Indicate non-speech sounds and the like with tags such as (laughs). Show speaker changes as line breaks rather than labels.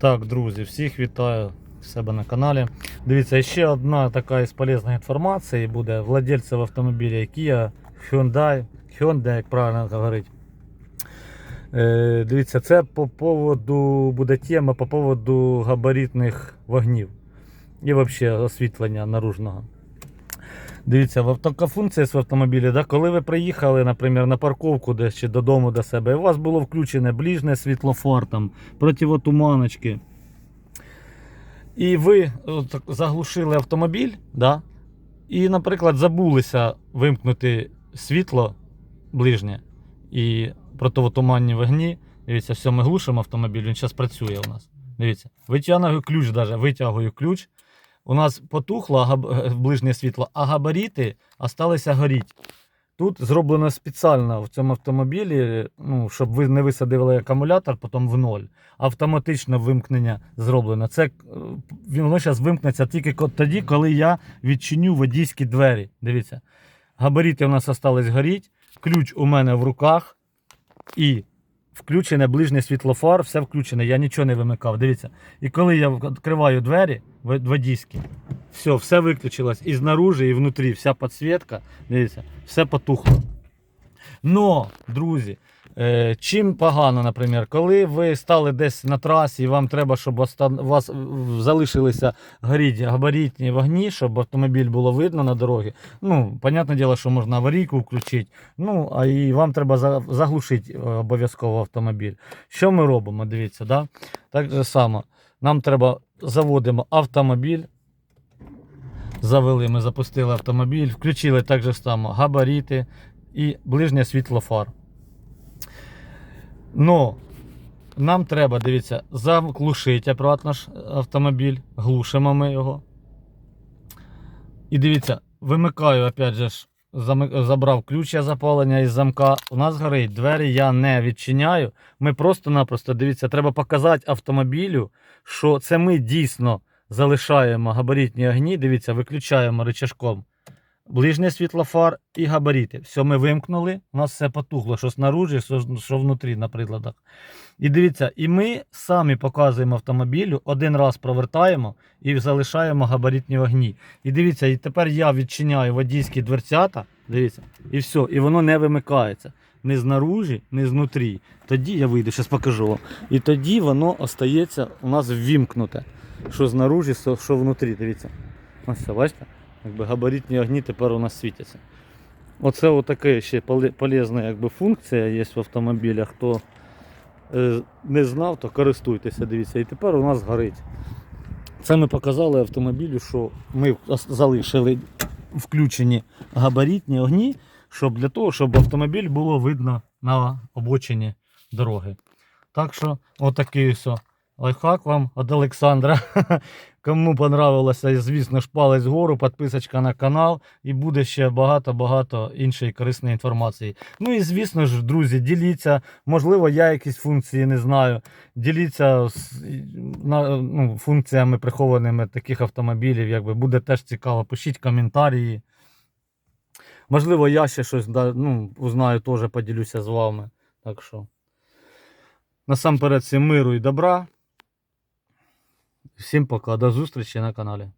Так, друзі, всіх вітаю в себе на каналі. Дивіться, ще одна така із полезної інформації буде владельців автомобіля Kia, Hyundai, Hyundai, як правильно говорить. Е, дивіться, це по поводу буде тема по поводу габаритних вогнів і взагалі освітлення наружного. Дивіться, в функція в автомобілі, да, коли ви приїхали, наприклад, на парковку десь чи додому до себе, і у вас було включене ближнє світлофар, там, противотуманочки. І ви заглушили автомобіль, да, і, наприклад, забулися вимкнути світло ближнє і противотуманні вогні. Дивіться, все, ми глушимо автомобіль, він зараз працює у нас. Дивіться, витягую ключ, даже, витягую ключ. У нас потухло габ- (laughs) ближнє світло, а габаріти залишилися горіти. Тут зроблено спеціально в цьому автомобілі, ну, щоб ви не висадили акумулятор потім в ноль. Автоматично вимкнення зроблено. Це е, воно зараз вимкнеться тільки тоді, коли я відчиню водійські двері. Дивіться. Габаріти у нас залишились горіти, ключ у мене в руках і включене ближнє світлофар, все включене, я нічого не вимикав. Дивіться. І коли я відкриваю двері водійські, все, все виключилось. І знаружи, і внутрі, вся підсвітка, дивіться, все потухло. Но, друзі, чим погано, наприклад, коли ви стали десь на трасі, і вам треба, щоб у вас е, залишилися горіти габаритні вогні, щоб автомобіль було видно на дорогі. Ну, понятне діло, що можна аварійку включити. Ну, а і вам треба заглушити е, обов'язково автомобіль. Що ми робимо? Дивіться, да? так же само. Нам треба заводимо автомобіль. Завели, ми запустили автомобіль, включили так же само габаріти і ближнє світло фар. Но нам треба, дивіться, заглушити обратно ж автомобіль, глушимо ми його. І дивіться, вимикаю, опять же забрав ключ я запалення із замка. У нас горить, двері я не відчиняю. Ми просто-напросто, дивіться, треба показати автомобілю, що це ми дійсно залишаємо габаритні огні. Дивіться, виключаємо рычажком ближнє світло фар і габарити. Все ми вимкнули, у нас все потухло, що снаружи, що, внутрі на приладах. І дивіться, і ми самі показуємо автомобілю, один раз провертаємо і залишаємо габаритні вогні. І дивіться, і тепер я відчиняю водійські дверцята, дивіться, і все, і воно не вимикається. Не знаружі, не знутрі. Тоді я вийду, зараз покажу вам. І тоді воно остається у нас ввімкнуте. Що знаружі, що внутрі. Дивіться. Ось це, бачите? Якби габаритні огні тепер у нас світяться. Оце отаке ще полезна якби, функція є в автомобілях. Хто е, не знав, то користуйтеся, дивіться. І тепер у нас горить. Це ми показали автомобілю, що ми залишили включені габаритні огні, щоб для того, щоб автомобіль було видно на обочині дороги. Так що, отакий ось лайфхак вам від Олександра. (laughs) Кому понравилося, звісно ж, палець вгору, підписочка на канал і буде ще багато-багато іншої корисної інформації. Ну і звісно ж, друзі, діліться. Можливо, я якісь функції не знаю. Діліться з, ну, функціями прихованими таких автомобілів. Якби буде теж цікаво. Пишіть коментарі. Можливо, я ще щось ну, узнаю, теж поділюся з вами. Так що. Насамперед, всім миру і добра. Всім пока, до зустрічі на каналі.